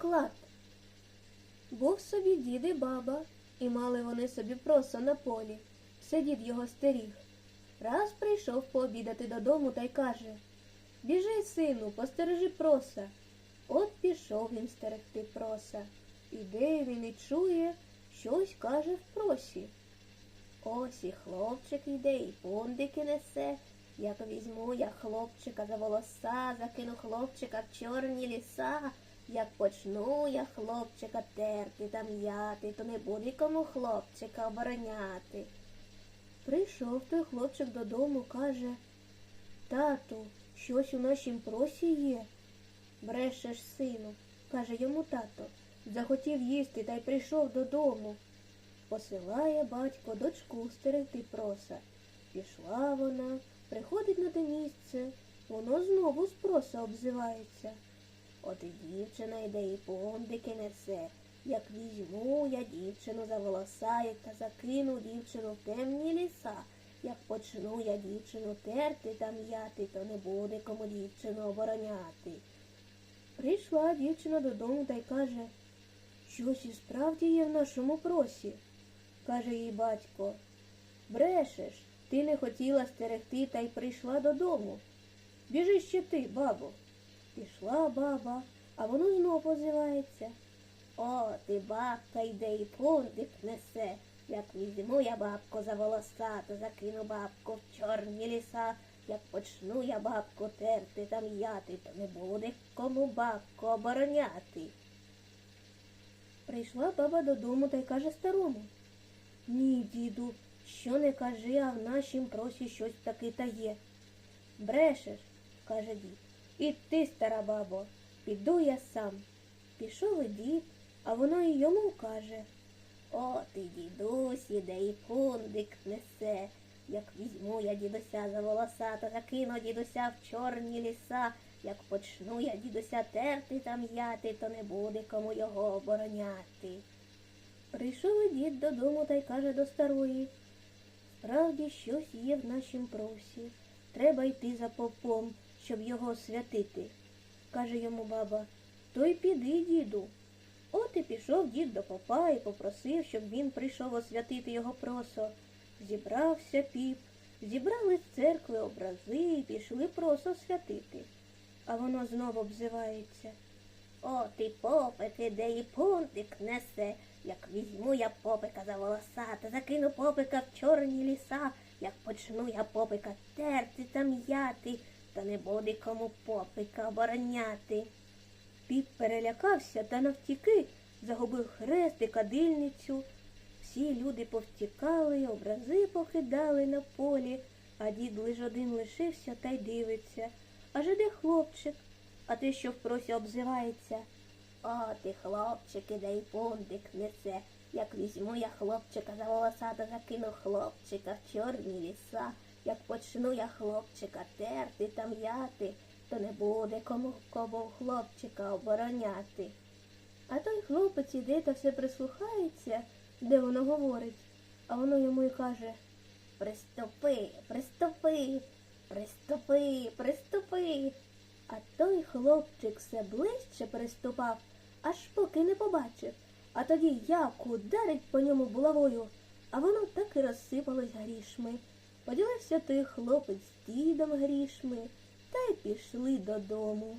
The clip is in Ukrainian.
клад. Був собі дід і баба, і мали вони собі просо на полі. Все дід його стеріг. Раз прийшов пообідати додому та й каже Біжи, сину, постережи проса. От пішов він стерегти проса. Іде він і чує, щось каже в просі. Ось і хлопчик йде, і пундики несе. Як візьму я хлопчика за волоса, закину хлопчика в чорні ліса. Як почну я хлопчика терти та м'яти, то не буде кому хлопчика обороняти. Прийшов той хлопчик додому, каже Тату, щось у нашім просі є. Брешеш, сину, каже йому тато. Захотів їсти та й прийшов додому. Посилає батько дочку стерегти проса. Пішла вона, приходить на те місце, воно знову з проса обзивається. От і дівчина йде і пондики несе. Як візьму я дівчину за волоса, як та закину дівчину в темні ліса. Як почну я дівчину терти та м'яти, то не буде кому дівчину обороняти. Прийшла дівчина додому та й каже, щось і справді є в нашому просі. Каже їй батько, брешеш, ти не хотіла стерегти та й прийшла додому. Біжи ще ти, бабо. Пішла баба, а воно знов позивається. О, ти бабка йде і пундик несе. Як візьму я бабку за волоса, то закину бабку в чорні ліса. Як почну я бабку терти та м'яти, то не буде кому бабку обороняти. Прийшла баба додому та й каже старому. Ні, діду, що не кажи, а в нашім просі щось таки та є. Брешеш, каже дід. І ти, стара бабо, піду я сам. Пішов і дід, а воно і йому каже. О, ти, дідусь, іде і пундик несе. Як візьму я дідуся за волоса, то закину дідуся в чорні ліса. Як почну я дідуся терти та м'яти, то не буде кому його обороняти. Прийшов і дід додому та й каже до старої. Справді щось є в нашім просі. Треба йти за попом, щоб його святити. Каже йому баба, то й піди, діду. От і пішов дід до попа і попросив, щоб він прийшов освятити його просо. Зібрався піп, зібрали з церкви образи і пішли просо святити. А воно знову обзивається. О, ти попик іде і пунтик несе. Як візьму я попика за волоса, та закину попика в чорні ліса, як почну я попика терти та м'яти, то не буде кому попика обороняти. Піп перелякався та навтіки, загубив хрест і кадильницю. Всі люди повтікали, образи покидали на полі, а дід лиш один лишився та й дивиться. Аж іде хлопчик, а те, що в просі обзивається. О, ти хлопчик, іде й пундик несе. Як візьму я хлопчика за волоса, то закину хлопчика в чорні ліса. Як почну я хлопчика терти та м'яти, то не буде кому кому хлопчика обороняти. А той хлопець іде та все прислухається, де воно говорить, а воно йому й каже Приступи, приступи, приступи, приступи. А той хлопчик все ближче приступав, аж поки не побачив. А тоді як ударить по ньому булавою, а воно так і розсипалось грішми. Поділився той хлопець з дідом грішми, та й пішли додому.